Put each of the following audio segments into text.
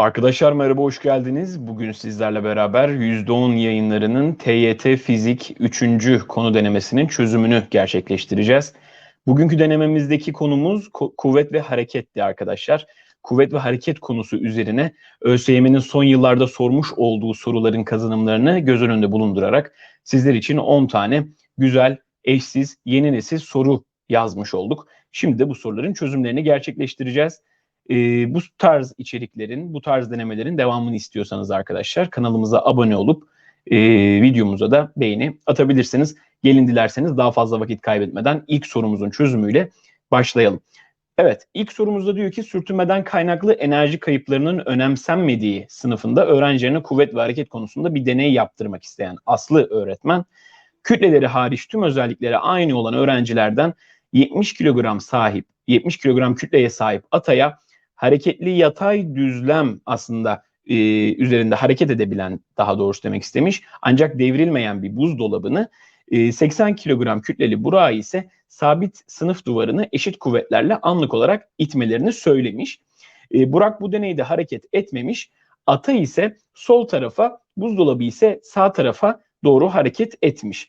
Arkadaşlar merhaba, hoş geldiniz. Bugün sizlerle beraber %10 yayınlarının TYT Fizik 3. konu denemesinin çözümünü gerçekleştireceğiz. Bugünkü denememizdeki konumuz ku- kuvvet ve hareketti arkadaşlar. Kuvvet ve hareket konusu üzerine ÖSYM'nin son yıllarda sormuş olduğu soruların kazanımlarını göz önünde bulundurarak sizler için 10 tane güzel, eşsiz, yeni nesil soru yazmış olduk. Şimdi de bu soruların çözümlerini gerçekleştireceğiz. Ee, bu tarz içeriklerin, bu tarz denemelerin devamını istiyorsanız arkadaşlar kanalımıza abone olup e, videomuza da beğeni atabilirsiniz. Gelin dilerseniz daha fazla vakit kaybetmeden ilk sorumuzun çözümüyle başlayalım. Evet, ilk sorumuzda diyor ki sürtünmeden kaynaklı enerji kayıplarının önemsenmediği sınıfında öğrencilerine kuvvet ve hareket konusunda bir deney yaptırmak isteyen Aslı öğretmen, kütleleri hariç tüm özellikleri aynı olan öğrencilerden 70 kilogram sahip, 70 kilogram kütleye sahip ataya hareketli yatay düzlem aslında e, üzerinde hareket edebilen daha doğrusu demek istemiş. Ancak devrilmeyen bir buzdolabını e, 80 kilogram kütleli Burak'ı ise sabit sınıf duvarını eşit kuvvetlerle anlık olarak itmelerini söylemiş. E, Burak bu deneyde hareket etmemiş. Ata ise sol tarafa, buzdolabı ise sağ tarafa doğru hareket etmiş.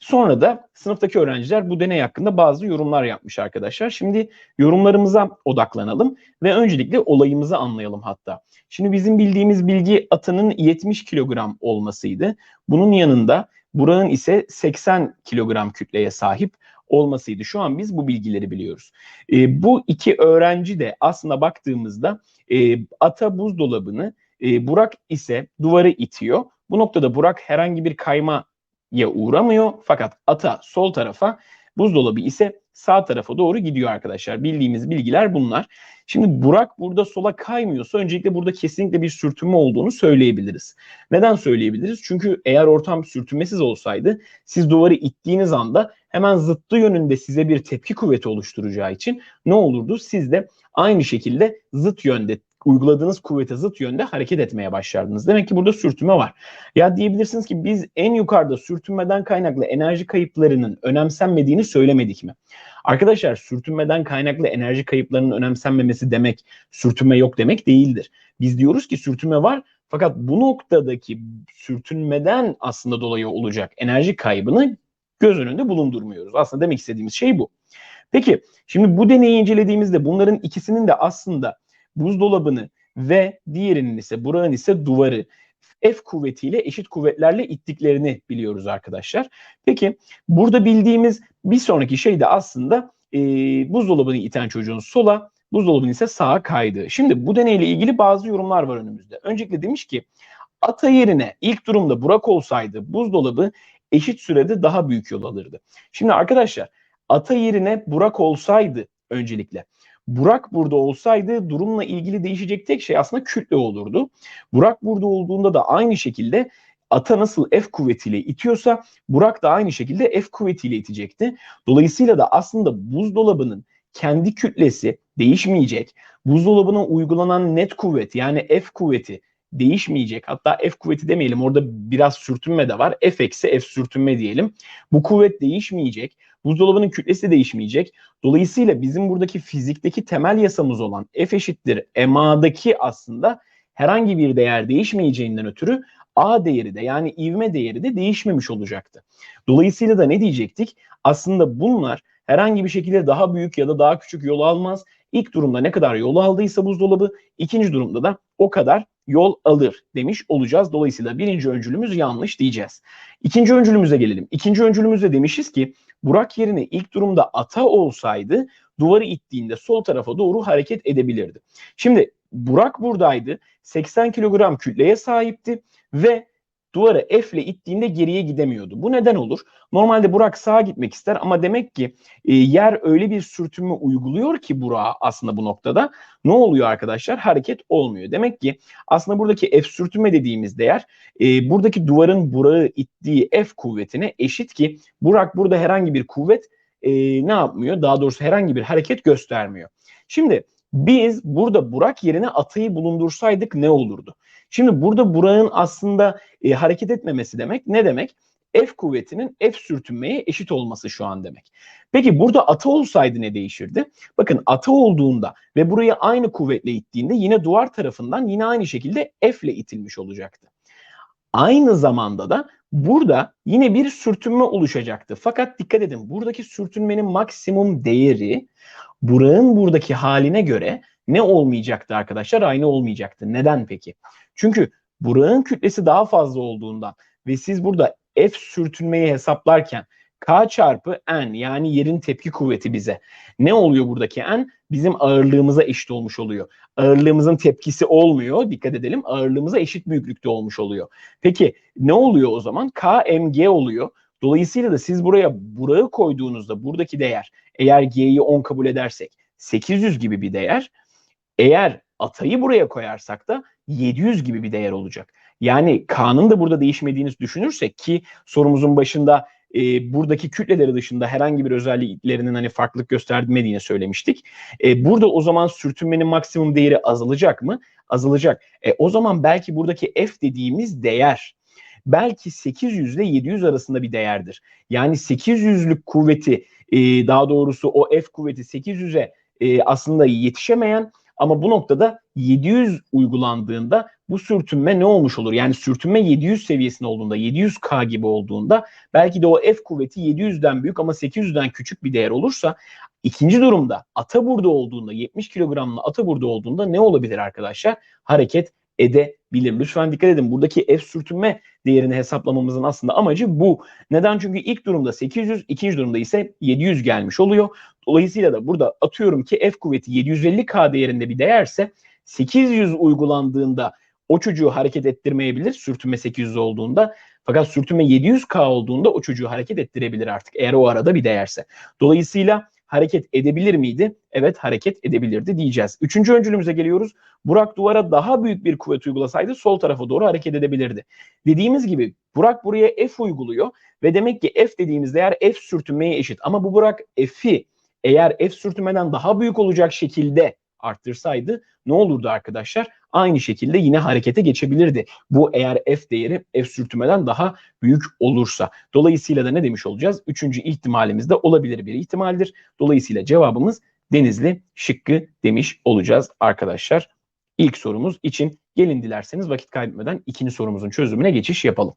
Sonra da sınıftaki öğrenciler bu deney hakkında bazı yorumlar yapmış arkadaşlar. Şimdi yorumlarımıza odaklanalım ve öncelikle olayımızı anlayalım hatta. Şimdi bizim bildiğimiz bilgi atının 70 kilogram olmasıydı. Bunun yanında Burak'ın ise 80 kilogram kütleye sahip olmasıydı. Şu an biz bu bilgileri biliyoruz. E, bu iki öğrenci de aslında baktığımızda e, ata buzdolabını, e, Burak ise duvarı itiyor. Bu noktada Burak herhangi bir kayma ya uğramıyor fakat ata sol tarafa buzdolabı ise sağ tarafa doğru gidiyor arkadaşlar. Bildiğimiz bilgiler bunlar. Şimdi Burak burada sola kaymıyorsa öncelikle burada kesinlikle bir sürtünme olduğunu söyleyebiliriz. Neden söyleyebiliriz? Çünkü eğer ortam sürtünmesiz olsaydı siz duvarı ittiğiniz anda hemen zıttı yönünde size bir tepki kuvveti oluşturacağı için ne olurdu? Siz de aynı şekilde zıt yönde uyguladığınız kuvvete zıt yönde hareket etmeye başlardınız. Demek ki burada sürtünme var. Ya diyebilirsiniz ki biz en yukarıda sürtünmeden kaynaklı enerji kayıplarının önemsenmediğini söylemedik mi? Arkadaşlar sürtünmeden kaynaklı enerji kayıplarının önemsenmemesi demek sürtünme yok demek değildir. Biz diyoruz ki sürtünme var fakat bu noktadaki sürtünmeden aslında dolayı olacak enerji kaybını göz önünde bulundurmuyoruz. Aslında demek istediğimiz şey bu. Peki şimdi bu deneyi incelediğimizde bunların ikisinin de aslında buzdolabını ve diğerinin ise Burak'ın ise duvarı F kuvvetiyle eşit kuvvetlerle ittiklerini biliyoruz arkadaşlar. Peki burada bildiğimiz bir sonraki şey de aslında e, buzdolabını iten çocuğun sola, buzdolabının ise sağa kaydığı. Şimdi bu deneyle ilgili bazı yorumlar var önümüzde. Öncelikle demiş ki ata yerine ilk durumda Burak olsaydı buzdolabı eşit sürede daha büyük yol alırdı. Şimdi arkadaşlar ata yerine Burak olsaydı öncelikle Burak burada olsaydı durumla ilgili değişecek tek şey aslında kütle olurdu. Burak burada olduğunda da aynı şekilde ata nasıl F kuvvetiyle itiyorsa Burak da aynı şekilde F kuvvetiyle itecekti. Dolayısıyla da aslında buzdolabının kendi kütlesi değişmeyecek. Buzdolabına uygulanan net kuvvet yani F kuvveti değişmeyecek. Hatta F kuvveti demeyelim orada biraz sürtünme de var. F eksi F sürtünme diyelim. Bu kuvvet değişmeyecek. Buzdolabının kütlesi de değişmeyecek. Dolayısıyla bizim buradaki fizikteki temel yasamız olan F eşittir MA'daki aslında herhangi bir değer değişmeyeceğinden ötürü A değeri de yani ivme değeri de değişmemiş olacaktı. Dolayısıyla da ne diyecektik? Aslında bunlar herhangi bir şekilde daha büyük ya da daha küçük yol almaz. İlk durumda ne kadar yol aldıysa buzdolabı, ikinci durumda da o kadar yol alır demiş olacağız. Dolayısıyla birinci öncülümüz yanlış diyeceğiz. İkinci öncülümüze gelelim. İkinci öncülümüzde demişiz ki Burak yerine ilk durumda ata olsaydı duvarı ittiğinde sol tarafa doğru hareket edebilirdi. Şimdi Burak buradaydı. 80 kilogram kütleye sahipti ve duvarı F ile ittiğinde geriye gidemiyordu. Bu neden olur? Normalde Burak sağa gitmek ister ama demek ki e, yer öyle bir sürtünme uyguluyor ki Burak'a aslında bu noktada ne oluyor arkadaşlar? Hareket olmuyor. Demek ki aslında buradaki F sürtünme dediğimiz değer e, buradaki duvarın Burak'ı ittiği F kuvvetine eşit ki Burak burada herhangi bir kuvvet e, ne yapmıyor? Daha doğrusu herhangi bir hareket göstermiyor. Şimdi biz burada Burak yerine atayı bulundursaydık ne olurdu? Şimdi burada Burak'ın aslında e, hareket etmemesi demek ne demek? F kuvvetinin F sürtünmeye eşit olması şu an demek. Peki burada ata olsaydı ne değişirdi? Bakın ata olduğunda ve burayı aynı kuvvetle ittiğinde yine duvar tarafından yine aynı şekilde F ile itilmiş olacaktı. Aynı zamanda da burada yine bir sürtünme oluşacaktı. Fakat dikkat edin buradaki sürtünmenin maksimum değeri Burak'ın buradaki haline göre ne olmayacaktı arkadaşlar? Aynı olmayacaktı. Neden peki? Çünkü Burak'ın kütlesi daha fazla olduğundan ve siz burada F sürtünmeyi hesaplarken K çarpı N yani yerin tepki kuvveti bize. Ne oluyor buradaki N? Bizim ağırlığımıza eşit olmuş oluyor. Ağırlığımızın tepkisi olmuyor. Dikkat edelim. Ağırlığımıza eşit büyüklükte olmuş oluyor. Peki ne oluyor o zaman? KMG oluyor. Dolayısıyla da siz buraya burağı koyduğunuzda buradaki değer eğer G'yi 10 kabul edersek 800 gibi bir değer. Eğer atayı buraya koyarsak da 700 gibi bir değer olacak. Yani K'nın da burada değişmediğini düşünürsek ki sorumuzun başında e, buradaki kütleleri dışında herhangi bir özelliklerinin hani farklılık göstermediğini söylemiştik. E, burada o zaman sürtünmenin maksimum değeri azalacak mı? Azalacak. E, o zaman belki buradaki F dediğimiz değer belki 800 ile 700 arasında bir değerdir. Yani 800'lük kuvveti e, daha doğrusu o F kuvveti 800'e e, aslında yetişemeyen ama bu noktada 700 uygulandığında bu sürtünme ne olmuş olur? Yani sürtünme 700 seviyesinde olduğunda, 700K gibi olduğunda belki de o F kuvveti 700'den büyük ama 800'den küçük bir değer olursa ikinci durumda ata burada olduğunda 70 kilogramlı ata burada olduğunda ne olabilir arkadaşlar? Hareket edebilir. Lütfen dikkat edin. Buradaki F sürtünme değerini hesaplamamızın aslında amacı bu. Neden? Çünkü ilk durumda 800, ikinci durumda ise 700 gelmiş oluyor. Dolayısıyla da burada atıyorum ki F kuvveti 750K değerinde bir değerse 800 uygulandığında o çocuğu hareket ettirmeyebilir sürtünme 800 olduğunda. Fakat sürtünme 700K olduğunda o çocuğu hareket ettirebilir artık eğer o arada bir değerse. Dolayısıyla hareket edebilir miydi? Evet hareket edebilirdi diyeceğiz. Üçüncü öncülümüze geliyoruz. Burak duvara daha büyük bir kuvvet uygulasaydı sol tarafa doğru hareket edebilirdi. Dediğimiz gibi Burak buraya F uyguluyor ve demek ki F dediğimiz değer F sürtünmeye eşit. Ama bu Burak F'i eğer F sürtünmeden daha büyük olacak şekilde arttırsaydı ne olurdu arkadaşlar? Aynı şekilde yine harekete geçebilirdi. Bu eğer F değeri F sürtünmeden daha büyük olursa. Dolayısıyla da ne demiş olacağız? Üçüncü ihtimalimiz de olabilir bir ihtimaldir. Dolayısıyla cevabımız Denizli şıkkı demiş olacağız arkadaşlar. İlk sorumuz için gelin dilerseniz vakit kaybetmeden ikinci sorumuzun çözümüne geçiş yapalım.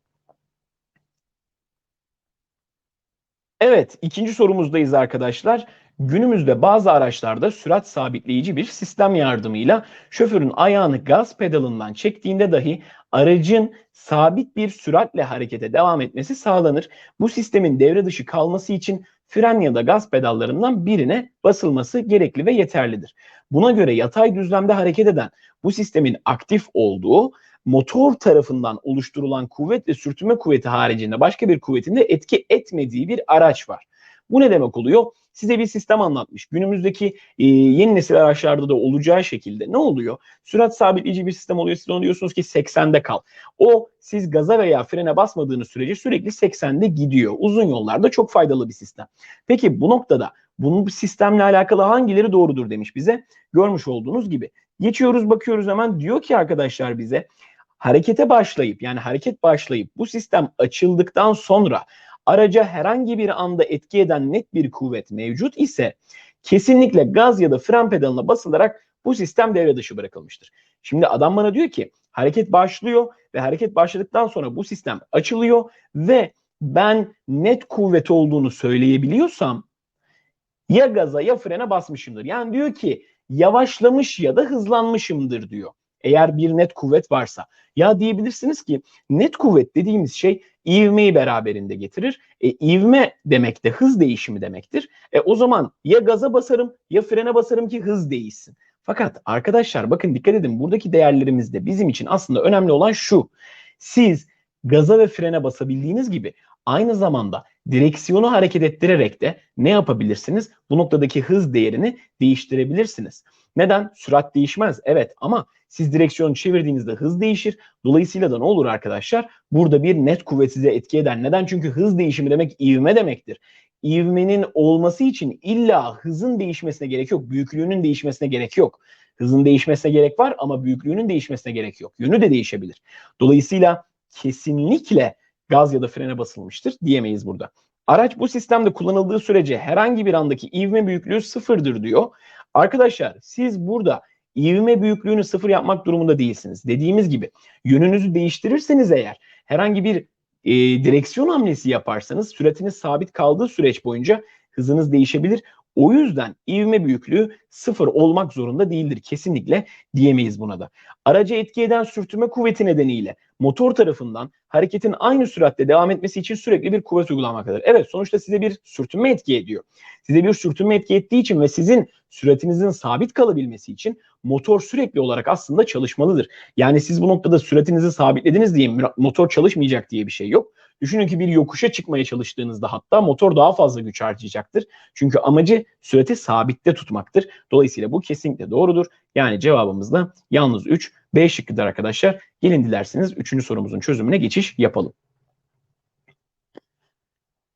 Evet, ikinci sorumuzdayız arkadaşlar. Günümüzde bazı araçlarda sürat sabitleyici bir sistem yardımıyla şoförün ayağını gaz pedalından çektiğinde dahi aracın sabit bir süratle harekete devam etmesi sağlanır. Bu sistemin devre dışı kalması için fren ya da gaz pedallarından birine basılması gerekli ve yeterlidir. Buna göre yatay düzlemde hareket eden bu sistemin aktif olduğu motor tarafından oluşturulan kuvvet ve sürtünme kuvveti haricinde başka bir kuvvetin de etki etmediği bir araç var. Bu ne demek oluyor? Size bir sistem anlatmış. Günümüzdeki e, yeni nesil araçlarda da olacağı şekilde ne oluyor? Sürat sabitleyici bir sistem oluyor. Siz onu diyorsunuz ki 80'de kal. O siz gaza veya frene basmadığınız sürece sürekli 80'de gidiyor. Uzun yollarda çok faydalı bir sistem. Peki bu noktada bunun sistemle alakalı hangileri doğrudur demiş bize. Görmüş olduğunuz gibi. Geçiyoruz bakıyoruz hemen diyor ki arkadaşlar bize harekete başlayıp yani hareket başlayıp bu sistem açıldıktan sonra araca herhangi bir anda etki eden net bir kuvvet mevcut ise kesinlikle gaz ya da fren pedalına basılarak bu sistem devre dışı bırakılmıştır. Şimdi adam bana diyor ki hareket başlıyor ve hareket başladıktan sonra bu sistem açılıyor ve ben net kuvvet olduğunu söyleyebiliyorsam ya gaza ya frene basmışımdır. Yani diyor ki yavaşlamış ya da hızlanmışımdır diyor. Eğer bir net kuvvet varsa. Ya diyebilirsiniz ki net kuvvet dediğimiz şey ivmeyi beraberinde getirir. E, ivme demek de hız değişimi demektir. E, o zaman ya gaza basarım ya frene basarım ki hız değişsin. Fakat arkadaşlar bakın dikkat edin buradaki değerlerimizde bizim için aslında önemli olan şu. Siz gaza ve frene basabildiğiniz gibi aynı zamanda direksiyonu hareket ettirerek de ne yapabilirsiniz? Bu noktadaki hız değerini değiştirebilirsiniz. Neden? Sürat değişmez. Evet ama siz direksiyonu çevirdiğinizde hız değişir. Dolayısıyla da ne olur arkadaşlar? Burada bir net kuvvet size etki eder. Neden? Çünkü hız değişimi demek ivme demektir. İvmenin olması için illa hızın değişmesine gerek yok. Büyüklüğünün değişmesine gerek yok. Hızın değişmesine gerek var ama büyüklüğünün değişmesine gerek yok. Yönü de değişebilir. Dolayısıyla kesinlikle gaz ya da frene basılmıştır diyemeyiz burada. Araç bu sistemde kullanıldığı sürece herhangi bir andaki ivme büyüklüğü sıfırdır diyor. Arkadaşlar siz burada ivme büyüklüğünü sıfır yapmak durumunda değilsiniz. Dediğimiz gibi yönünüzü değiştirirseniz eğer herhangi bir e, direksiyon hamlesi yaparsanız süratiniz sabit kaldığı süreç boyunca hızınız değişebilir. O yüzden ivme büyüklüğü sıfır olmak zorunda değildir. Kesinlikle diyemeyiz buna da. Araca etki eden sürtünme kuvveti nedeniyle motor tarafından hareketin aynı süratle devam etmesi için sürekli bir kuvvet uygulanmaktadır. Evet sonuçta size bir sürtünme etki ediyor. Size bir sürtünme etki ettiği için ve sizin süratinizin sabit kalabilmesi için motor sürekli olarak aslında çalışmalıdır. Yani siz bu noktada süratinizi sabitlediniz diye motor çalışmayacak diye bir şey yok. Düşünün ki bir yokuşa çıkmaya çalıştığınızda hatta motor daha fazla güç harcayacaktır. Çünkü amacı sürati sabitte tutmaktır. Dolayısıyla bu kesinlikle doğrudur. Yani cevabımız da yalnız 3. B şıkkıdır arkadaşlar. Gelin dilerseniz 3. sorumuzun çözümüne geçiş yapalım.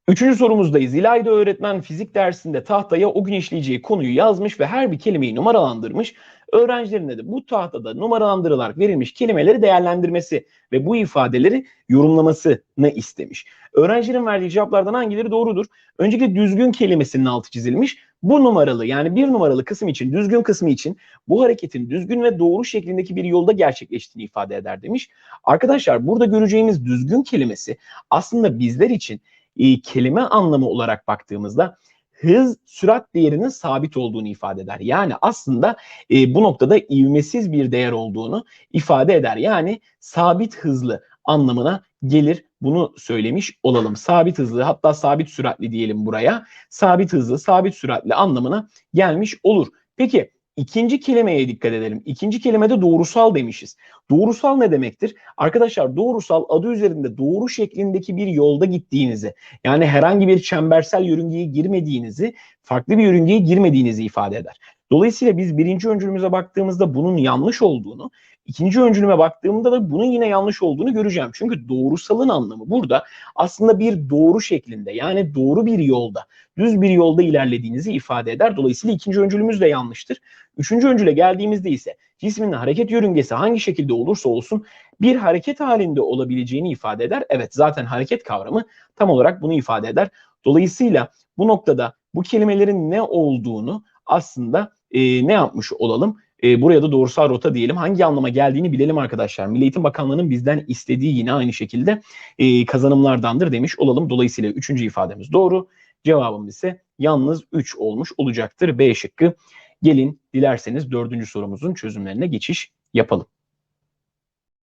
Üçüncü sorumuzdayız. İlayda öğretmen fizik dersinde tahtaya o gün işleyeceği konuyu yazmış ve her bir kelimeyi numaralandırmış. Öğrencilerine de bu tahtada numaralandırılarak verilmiş kelimeleri değerlendirmesi ve bu ifadeleri yorumlamasını istemiş. Öğrencilerin verdiği cevaplardan hangileri doğrudur? Öncelikle düzgün kelimesinin altı çizilmiş. Bu numaralı yani bir numaralı kısım için, düzgün kısmı için bu hareketin düzgün ve doğru şeklindeki bir yolda gerçekleştiğini ifade eder demiş. Arkadaşlar burada göreceğimiz düzgün kelimesi aslında bizler için e, kelime anlamı olarak baktığımızda hız sürat değerinin sabit olduğunu ifade eder. Yani aslında e, bu noktada ivmesiz bir değer olduğunu ifade eder. Yani sabit hızlı anlamına gelir. Bunu söylemiş olalım. Sabit hızlı hatta sabit süratli diyelim buraya. Sabit hızlı, sabit süratli anlamına gelmiş olur. Peki İkinci kelimeye dikkat edelim. İkinci kelimede doğrusal demişiz. Doğrusal ne demektir? Arkadaşlar doğrusal adı üzerinde doğru şeklindeki bir yolda gittiğinizi yani herhangi bir çembersel yörüngeye girmediğinizi farklı bir yörüngeye girmediğinizi ifade eder. Dolayısıyla biz birinci öncülümüze baktığımızda bunun yanlış olduğunu, ikinci öncülüme baktığımda da bunun yine yanlış olduğunu göreceğim. Çünkü doğrusalın anlamı burada aslında bir doğru şeklinde yani doğru bir yolda, düz bir yolda ilerlediğinizi ifade eder. Dolayısıyla ikinci öncülümüz de yanlıştır. Üçüncü öncüle geldiğimizde ise cismin hareket yörüngesi hangi şekilde olursa olsun bir hareket halinde olabileceğini ifade eder. Evet zaten hareket kavramı tam olarak bunu ifade eder. Dolayısıyla bu noktada bu kelimelerin ne olduğunu aslında e, ne yapmış olalım? E, buraya da doğrusal rota diyelim. Hangi anlama geldiğini bilelim arkadaşlar. Milli Eğitim Bakanlığı'nın bizden istediği yine aynı şekilde e, kazanımlardandır demiş olalım. Dolayısıyla üçüncü ifademiz doğru. Cevabımız ise yalnız 3 olmuş olacaktır. B şıkkı. Gelin dilerseniz dördüncü sorumuzun çözümlerine geçiş yapalım.